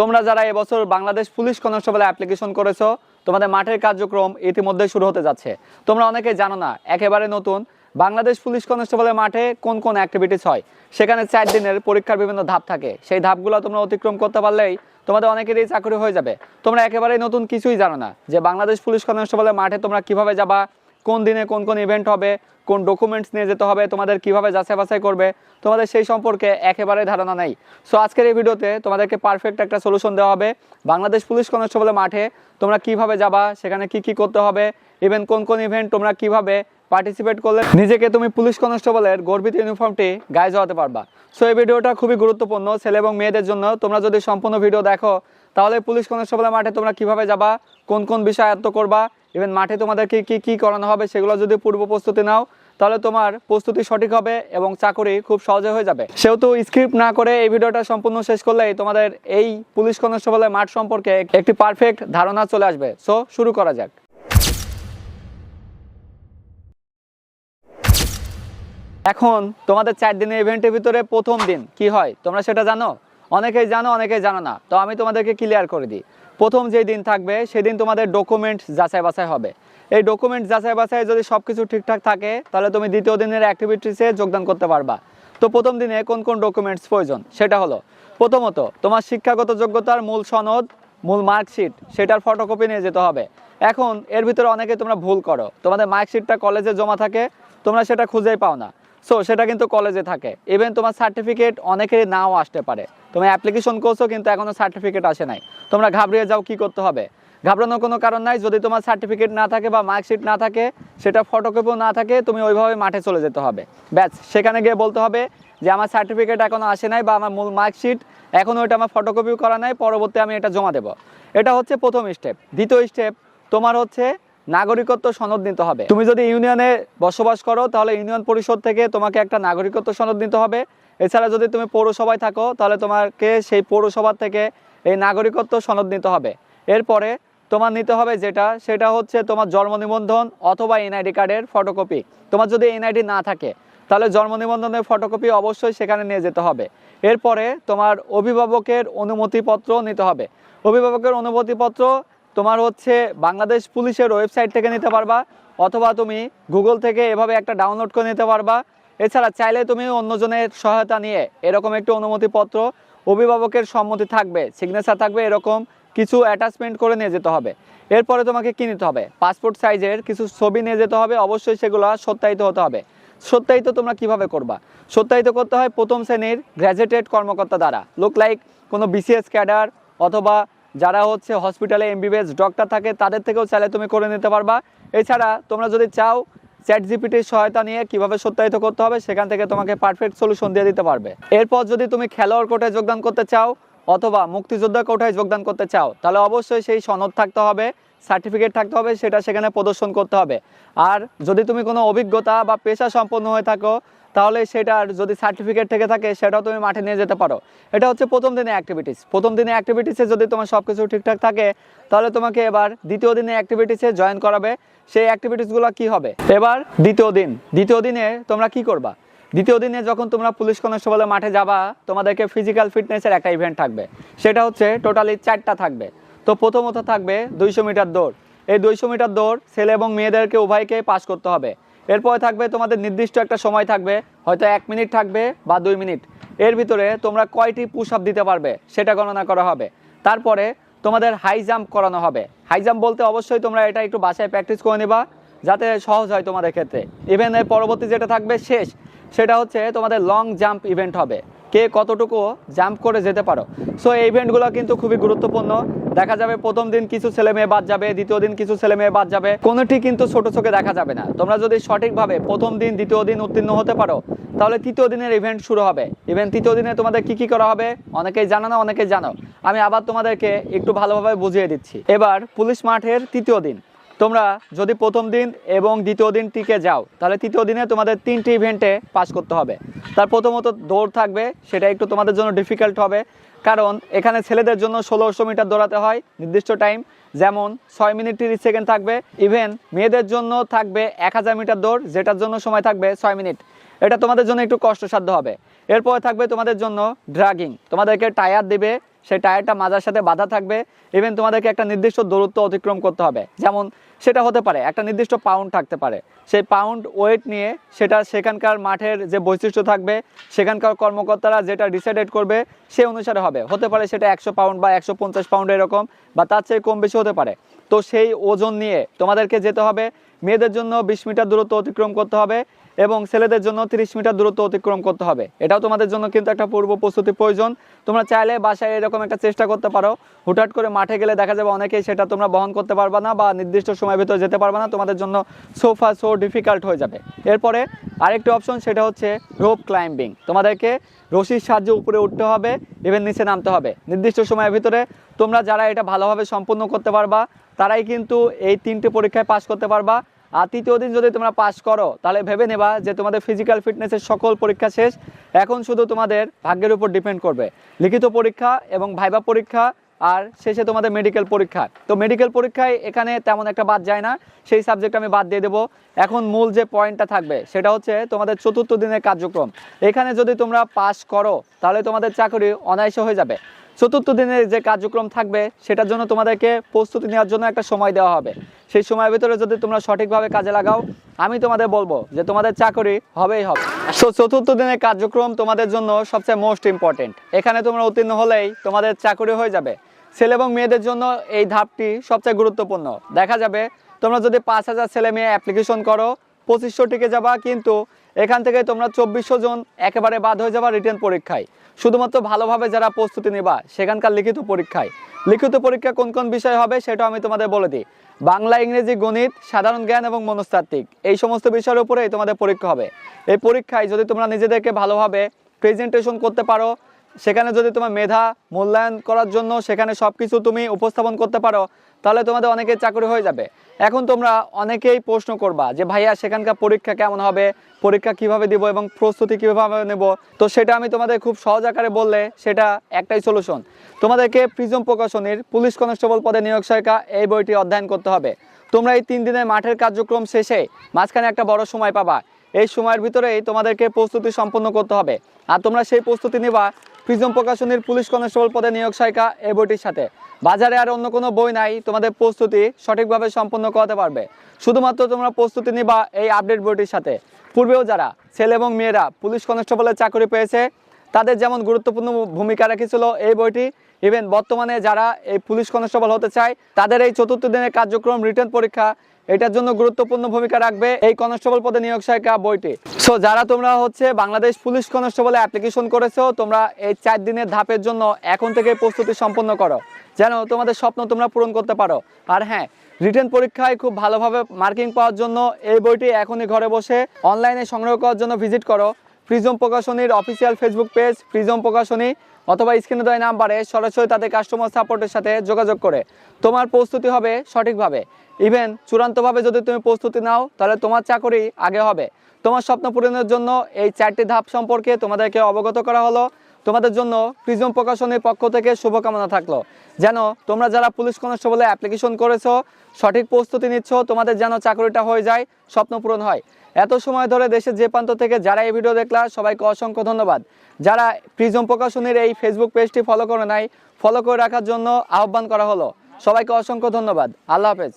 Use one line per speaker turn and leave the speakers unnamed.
তোমরা যারা এবছর বাংলাদেশ পুলিশ কনস্টেবল অ্যাপ্লিকেশন করেছ, তোমাদের মাঠের কার্যক্রম ইতিমধ্যে শুরু হতে যাচ্ছে। তোমরা অনেকে জানো না, একেবারে নতুন, বাংলাদেশ পুলিশ কনস্টেবলের মাঠে কোন কোন অ্যাক্টিভিটিস হয়? সেখানে চার দিনের পরীক্ষার বিভিন্ন ধাপ থাকে। সেই ধাপগুলো তোমরা অতিক্রম করতে পারলেই তোমাদের অনেকেরই চাকরি হয়ে যাবে। তোমরা একেবারে নতুন কিছুই জানো না যে বাংলাদেশ পুলিশ কনস্টেবলের মাঠে তোমরা কীভাবে যাবা কোন দিনে কোন কোন ইভেন্ট হবে, কোন ডকুমেন্টস নিয়ে যেতে হবে, তোমাদের কীভাবে যাচাই বাছাই করবে, তোমাদের সেই সম্পর্কে একেবারে ধারণা নেই। সো আজকের এই ভিডিওতে তোমাদেরকে পারফেক্ট একটা সলিউশন দেওয়া হবে। বাংলাদেশ পুলিশ কনস্টেবলের মাঠে তোমরা কীভাবে যাবা, সেখানে কি কি করতে হবে ইভেন কোন কোন ইভেন্ট তোমরা কীভাবে পার্টিসিপেট করলে, নিজেকে তুমি পুলিশ কনস্টেবলের গর্বিত ইউনিফর্মটি গায়ে জড়াতে পারবা। সো এই ভিডিওটা খুবই গুরুত্বপূর্ণ, ছেলে এবং মেয়েদের জন্য। তোমরা যদি সম্পূর্ণ ভিডিও দেখো, তাহলে পুলিশ কনস্টেবলের মাঠে তোমরা কীভাবে যাবা, কোন কোন বিষয় আয়ত্ত করবা ইভেন মাঠে তোমাদেরকে কি কি করানো হবে সেগুলো যদি পূর্ব প্রস্তুতি নাও, তাহলে তোমার প্রস্তুতি সঠিক হবে এবং চাকরি খুব সহজে হয়ে যাবে। সেহেতু স্ক্রিপ্ট না করে এই ভিডিওটা সম্পূর্ণ শেষ করলেই তোমাদের এই পুলিশ কনস্টেবলের মাঠ সম্পর্কে একটি পারফেক্ট ধারণা চলে আসবে। সো শুরু করা যাক। এখন তোমাদের চার দিনের ইভেন্টের ভিতরে প্রথম দিন কি হয়? তোমরা সেটা জানো? অনেকেই জানো অনেকেই জানো না। তো আমি তোমাদেরকে ক্লিয়ার করে দিই। প্রথম যে দিন থাকবে, সেদিন তোমাদের ডকুমেন্ট যাচাই বাছাই হবে। এই ডকুমেন্ট যাচাই বাছাই যদি সব কিছু ঠিকঠাক থাকে, তাহলে তুমি দ্বিতীয় দিনের অ্যাক্টিভিটিসে যোগদান করতে পারবা। তো প্রথম দিনে কোন কোন ডকুমেন্টস প্রয়োজন? সেটা হলো, প্রথমত, তোমার শিক্ষাগত যোগ্যতার মূল সনদ, মূল মার্কশিট সেটার ফটোকপি নিয়ে যেতে হবে। এখন, এর ভিতরে অনেকে তোমরা ভুল করো। তোমাদের মার্কশিটটা কলেজে জমা থাকে, তোমরা সেটা খুঁজেই পাও না। সো সেটা কিন্তু কলেজে থাকে। ইভেন তোমার সার্টিফিকেট অনেকেরই নাও আসতে পারে। তুমি অ্যাপ্লিকেশন করছ কিন্তু এখনও সার্টিফিকেট আসে নাই। তোমরা ঘাবড়িয়ে যাও, কি করতে হবে? ঘাবড়ানোর কোনো কারণ নাই, যদি তোমার সার্টিফিকেট না থাকে বা মার্কশিট না থাকে, সেটা ফটোকপিও না থাকে, তুমি ওইভাবে মাঠে চলে যেতে হবে। ব্যাস, সেখানে গিয়ে বলতে হবে যে আমার সার্টিফিকেট এখনও আসে নাই বা আমার মূল মার্কশিট এখনও ওইটা আমার ফটোকপিও করা নাই, পরবর্তী আমি এটা জমা দেবো। এটা হচ্ছে প্রথম স্টেপ দ্বিতীয় স্টেপ তোমার হচ্ছে নাগরিকত্ব সনদ নিতে হবে। তুমি যদি ইউনিয়নে বসবাস করো, তাহলে ইউনিয়ন পরিষদ থেকে তোমাকে একটা নাগরিকত্ব সনদ নিতে হবে। এছাড়া যদি তুমি পৌরসভায় থাকো, তাহলে তোমাকে সেই পৌরসভা থেকে এই নাগরিকত্ব সনদ নিতে হবে। এরপরে তোমার নিতে হবে যেটা, সেটা হচ্ছে তোমার জন্ম নিবন্ধন অথবা এনআইডি কার্ডের ফটোকপি। তোমার যদি এনআইডি না থাকে, তাহলে জন্ম নিবন্ধনের ফটোকপি অবশ্যই সেখানে নিয়ে যেতে হবে। এরপরে তোমার অভিভাবকের অনুমতিপত্র নিতে হবে। অভিভাবকের অনুমতিপত্র তোমার হচ্ছে বাংলাদেশ পুলিশের ওয়েবসাইট থেকে নিতে পারবা, অথবা তুমি গুগল থেকে এভাবে একটা ডাউনলোড করে নিতে পারবা। এছাড়া চাইলে তুমি অন্যজনের সহায়তা নিয়ে এরকম একটি অনুমতিপত্র অভিভাবকের সম্মতি থাকবে সিগনেচার থাকবে, এরকম কিছু অ্যাটাচমেন্ট করে নিয়ে যেতে হবে। এরপরে তোমাকে কি নিতে হবে? পাসপোর্ট সাইজের কিছু ছবি নিয়ে যেতে হবে, অবশ্যই সেগুলো সত্যায়িত হতে হবে। সত্যায়িত তোমরা কীভাবে করবা? সত্যায়িত করতে হয় প্রথম শ্রেণির গ্র্যাজুয়েটেড কর্মকর্তা দ্বারা। লুক লাইক কোনো বিসিএস ক্যাডার অথবা যারা হচ্ছে হসপিটালে এমবিবিএস ডক্টর থাকে, তাদের থেকেও চাইলে তুমি করে নিতে পারবা। এছাড়া তোমরা যদি চাও চ্যাট জিপিটির সহায়তা নিয়ে কীভাবে সত্যায়িত করতে হবে, সেখান থেকে তোমাকে পারফেক্ট সলিউশন দিয়ে দিতে পারবে। এরপর যদি তুমি খেলোয়াড় কোটায় যোগদান করতে চাও, অথবা মুক্তিযোদ্ধা কোটায় যোগদান করতে চাও, তাহলে অবশ্যই সেই সনদ থাকতে হবে। সার্টিফিকেট থাকতে হবে, সেটা সেখানে প্রদর্শন করতে হবে। আর যদি তুমি কোনো অভিজ্ঞতা বা পেশা সম্পন্ন হয়ে থাকো, তাহলে সেটার যদি সার্টিফিকেট থেকে থাকে, সেটাও তুমি মাঠে নিয়ে যেতে পারো। এটা হচ্ছে প্রথম দিনে অ্যাক্টিভিটিস প্রথম দিনে অ্যাক্টিভিটিসে যদি তোমার সব কিছু ঠিকঠাক থাকে, তাহলে তোমাকে এবার দ্বিতীয় দিনে অ্যাক্টিভিটিসে জয়েন করাবে। সেই অ্যাক্টিভিটিসগুলো কি হবে? এবার দ্বিতীয় দিন। দ্বিতীয় দিনে তোমরা কি করবা? দ্বিতীয় দিনে যখন তোমরা পুলিশ কনস্টেবলের মাঠে যাবা, তোমাদেরকে ফিজিক্যাল ফিটনেসের একটা ইভেন্ট থাকবে। সেটা হচ্ছে টোটালি চারটা থাকবে। তো প্রথমত থাকবে দুইশো মিটার দৌড়। এই দুইশো মিটার দৌড় ছেলে এবং মেয়েদেরকে, উভয়কে পাশ করতে হবে। এরপরে থাকবে তোমাদের নির্দিষ্ট একটা সময় থাকবে, হয়তো এক মিনিট থাকবে বা দুই মিনিট। এর ভিতরে তোমরা কয়টি পুশ আপ দিতে পারবে সেটা গণনা করা হবে। তারপরে তোমাদের হাই জাম্প করানো হবে। হাই জাম্প বলতে অবশ্যই তোমরা এটা একটু বাসায় প্র্যাকটিস করে নেবা, যাতে সহজ হয় তোমাদের ক্ষেত্রে। ইভেন এর পরবর্তী যেটা থাকবে শেষ, সেটা হচ্ছে তোমাদের লং জাম্প ইভেন্ট হবে। কে কতটুকু জাম্প করে যেতে পারো। সো এই ইভেন্টগুলো কিন্তু খুবই গুরুত্বপূর্ণ। দেখা যাবে প্রথম দিন কিছু ছেলে মেয়ে বাদ যাবে, দ্বিতীয় দিন কিছু ছেলে মেয়ে বাদ যাবে। কোনোটি কিন্তু ছোট চোখে দেখা যাবে না। তোমরা যদি সঠিকভাবে প্রথম দিন, দ্বিতীয় দিন উত্তীর্ণ হতে পারো, তাহলে তৃতীয় দিনের ইভেন্ট শুরু হবে। ইভেন্ট তৃতীয় দিনে তোমাদের কি কি করা হবে? অনেকেই জানো না, অনেকেই জানো। আমি আবার তোমাদেরকে একটু ভালোভাবে বুঝিয়ে দিচ্ছি। এবার পুলিশ মাঠের তৃতীয় দিন। তোমরা যদি প্রথম দিন এবং দ্বিতীয় দিন টিকে যাও, তাহলে তৃতীয় দিনে তোমাদের তিনটি ইভেন্টে পাস করতে হবে। তার প্রথমত দৌড় থাকবে, সেটা একটু তোমাদের জন্য ডিফিকাল্ট হবে। কারণ এখানে ছেলেদের জন্য ষোলোশো মিটার দৌড়াতে হয় নির্দিষ্ট টাইম যেমন ছয় মিনিট তিরিশ সেকেন্ড থাকবে ইভেন মেয়েদের জন্য থাকবে এক হাজার মিটার দৌড়, যেটার জন্য সময় থাকবে ছয় মিনিট এটা তোমাদের জন্য একটু কষ্টসাধ্য হবে। এরপরে থাকবে তোমাদের জন্য ড্রাগিং তোমাদেরকে টায়ার দিবে, সেই টায়ারটা মাজার সাথে বাধা থাকবে। ইভেন তোমাদেরকে একটা নির্দিষ্ট দূরত্ব অতিক্রম করতে হবে। যেমন সেটা হতে পারে, একটা নির্দিষ্ট পাউন্ড থাকতে পারে। সেই পাউন্ড ওয়েট নিয়ে সেটা সেখানকার মাঠের যে বৈশিষ্ট্য থাকবে, সেখানকার কর্মকর্তারা যেটা ডিসাইডেড করবে সে অনুসারে হবে। হতে পারে সেটা একশো পাউন্ড বা একশো পঞ্চাশ পাউন্ড এরকম, বা তার চেয়ে কম বেশি হতে পারে। তো সেই ওজন নিয়ে তোমাদেরকে যেতে হবে। মেয়েদের জন্য বিশ মিটার দূরত্ব অতিক্রম করতে হবে। এবং ছেলেদের জন্য তিরিশ মিটার দূরত্ব অতিক্রম করতে হবে। এটাও তোমাদের জন্য কিন্তু একটা পূর্ব প্রস্তুতি প্রয়োজন। তোমরা চাইলে বাসায় এরকম একটা চেষ্টা করতে পারো। হুটহাট করে মাঠে গেলে দেখা যাবে অনেকেই সেটা তোমরা বহন করতে পারবে না বা নির্দিষ্ট সময়ের ভিতরে যেতে পারবে না। তোমাদের জন্য সোফা সো ডিফিকাল্ট হয়ে যাবে। এরপরে আরেকটি অপশন সেটা হচ্ছে রোপ ক্লাইম্বিং তোমাদেরকে রশির সাহায্যে উপরে উঠতে হবে ইভেন নিচে নামতে হবে। নির্দিষ্ট সময়ের ভিতরে তোমরা যারা এটা ভালোভাবে সম্পূর্ণ করতে পারবা, তারাই কিন্তু এই তিনটে পরীক্ষায় পাশ করতে পারবা। আর তৃতীয় দিন যদি তোমরা পাস করো, তাহলে ভেবে নেবা যে তোমাদের ফিজিক্যাল ফিটনেসের সকল পরীক্ষা শেষ। এখন শুধু তোমাদের ভাগ্যের উপর ডিপেন্ড করবে। লিখিত পরীক্ষা এবং ভাইবা পরীক্ষা আর শেষে তোমাদের মেডিকেল পরীক্ষা। তো মেডিকেল পরীক্ষায় এখানে তেমন একটা বাদ যায় না। সেই সাবজেক্ট আমি বাদ দিয়ে দেবো। এখন মূল যে পয়েন্টটা থাকবে, সেটা হচ্ছে তোমাদের চতুর্থ দিনের কার্যক্রম। এখানে যদি তোমরা পাস করো, তাহলে তোমাদের চাকরি অনায়াসে হয়ে যাবে। চতুর্থ দিনের যে কার্যক্রম থাকবে, সেটার জন্য তোমাদেরকে প্রস্তুতি নেওয়ার জন্য একটা সময় দেওয়া হবে। সেই সময়ের ভিতরে যদি তোমরা সঠিকভাবে কাজে লাগাও, আমি তোমাদের বলব যে তোমাদের চাকরি হবেই হবে। সো চতুর্থ দিনের কার্যক্রম তোমাদের জন্য সবচেয়ে মোস্ট ইম্পর্টেন্ট এখানে তোমরা উত্তীর্ণ হলেই তোমাদের চাকরি হয়ে যাবে। ছেলে এবং মেয়েদের জন্য এই ধাপটি সবচেয়ে গুরুত্বপূর্ণ। দেখা যাবে, তোমরা যদি পাঁচ হাজার ছেলে মেয়ে অ্যাপ্লিকেশন করো, পঁচিশশো টিকে যাবা, কিন্তু এখান থেকে তোমরা চব্বিশশো জন একেবারে বাদ হয়ে যাবা রিটার্ন পরীক্ষায়। শুধুমাত্র ভালোভাবে যারা প্রস্তুতি নেবা, সেখানকার লিখিত পরীক্ষায়। লিখিত পরীক্ষা কোন কোন বিষয় হবে সেটা আমি তোমাদের বলে দিই। বাংলা, ইংরেজি, গণিত, সাধারণ জ্ঞান এবং মনস্তাত্ত্বিক, এই সমস্ত বিষয়ের উপরেই তোমাদের পরীক্ষা হবে। এই পরীক্ষায় যদি তোমরা নিজেদেরকে ভালোভাবে প্রেজেন্টেশন করতে পারো, সেখানে যদি তোমার মেধা মূল্যায়ন করার জন্য সেখানে সব কিছু তুমি উপস্থাপন করতে পারো তাহলে তোমাদের অনেকের চাকরি হয়ে যাবে। এখন তোমরা অনেকেই প্রশ্ন করবা যে, ভাইয়া, সেখানকার পরীক্ষা কেমন হবে? পরীক্ষা কীভাবে দিব এবং প্রস্তুতি কীভাবে নেব? তো সেটা আমি তোমাদের খুব সহজ আকারে বললে সেটা একটাই সলিউশন তোমাদেরকে প্রিজম প্রকাশনীর পুলিশ কনস্টেবল পদে নিয়োগ সহায়িকা এই বইটি অধ্যয়ন করতে হবে। তোমরা এই তিন দিনের মাঠের কার্যক্রম শেষে মাঝখানে একটা বড় সময় পাবা। এই সময়ের ভিতরেই তোমাদেরকে প্রস্তুতি সম্পন্ন করতে হবে। আর তোমরা সেই প্রস্তুতি নিবা প্রিজম প্রকাশনীর পুলিশ কনস্টেবল পদে নিয়োগ শাইকা এ বইটির সাথে। বাজারে আর অন্য কোনো বই নাই, তোমাদের প্রস্তুতি সঠিকভাবে সম্পন্ন করাতে পারবে। শুধুমাত্র তোমরা প্রস্তুতি নিবা এই আপডেট বইটির সাথে। পূর্বেও যারা ছেলে এবং মেয়েরা পুলিশ কনস্টেবলের চাকরি পেয়েছে, তাদের যেমন গুরুত্বপূর্ণ ভূমিকা রেখেছিল এই বইটি ইভেন বর্তমানে যারা এই পুলিশ কনস্টেবল হতে চায়, তাদের এই চতুর্থ দিনের কার্যক্রম রিটার্ন পরীক্ষা, এটার জন্য গুরুত্বপূর্ণ ভূমিকা রাখবে এই কনস্টেবল পদে নিয়োগ সহায়িকা বইটি। সো যারা তোমরা হচ্ছে বাংলাদেশ পুলিশ কনস্টেবলে অ্যাপ্লিকেশন করেছ, তোমরা এই চার দিনের ধাপের জন্য এখন থেকে প্রস্তুতি সম্পন্ন করো। যেন তোমাদের স্বপ্ন তোমরা পূরণ করতে পারো। আর হ্যাঁ রিটার্ন পরীক্ষায় খুব ভালোভাবে মার্কিং পাওয়ার জন্য এই বইটি এখনই ঘরে বসে অনলাইনে সংগ্রহ করার জন্য ভিজিট করো। প্রিজম প্রকাশনীর অফিসিয়াল ফেসবুক পেজ প্রিজম প্রকাশনী, অথবা স্ক্রিনে দেওয়া নাম্বারে সরাসরি তাদের কাস্টমার সাপোর্টের সাথে যোগাযোগ করে। তোমার প্রস্তুতি হবে সঠিকভাবে। ইভেন চূড়ান্তভাবে যদি তুমি প্রস্তুতি নাও, তাহলে তোমার চাকরি আগে হবে। তোমার স্বপ্ন পূরণের জন্য এই চারটি ধাপ সম্পর্কে তোমাদেরকে অবগত করা হলো। তোমাদের জন্য প্রিজম প্রকাশনের পক্ষ থেকে শুভকামনা থাকল। যেন তোমরা যারা পুলিশ কনস্টেবলে অ্যাপ্লিকেশন করেছ, সঠিক প্রস্তুতি নিচ্ছ, তোমাদের যেন চাকরিটা হয়ে যায়, স্বপ্ন পূরণ হয়। এত সময় ধরে দেশের যে প্রান্ত থেকে যারা এই ভিডিও দেখলা, সবাইকে অসংখ্য ধন্যবাদ। যারা প্রিজম প্রকাশনের এই ফেসবুক পেজটি ফলো করে নাই ফলো করে রাখার জন্য আহ্বান করা হলো। সবাইকে অসংখ্য ধন্যবাদ। আল্লাহ হাফেজ।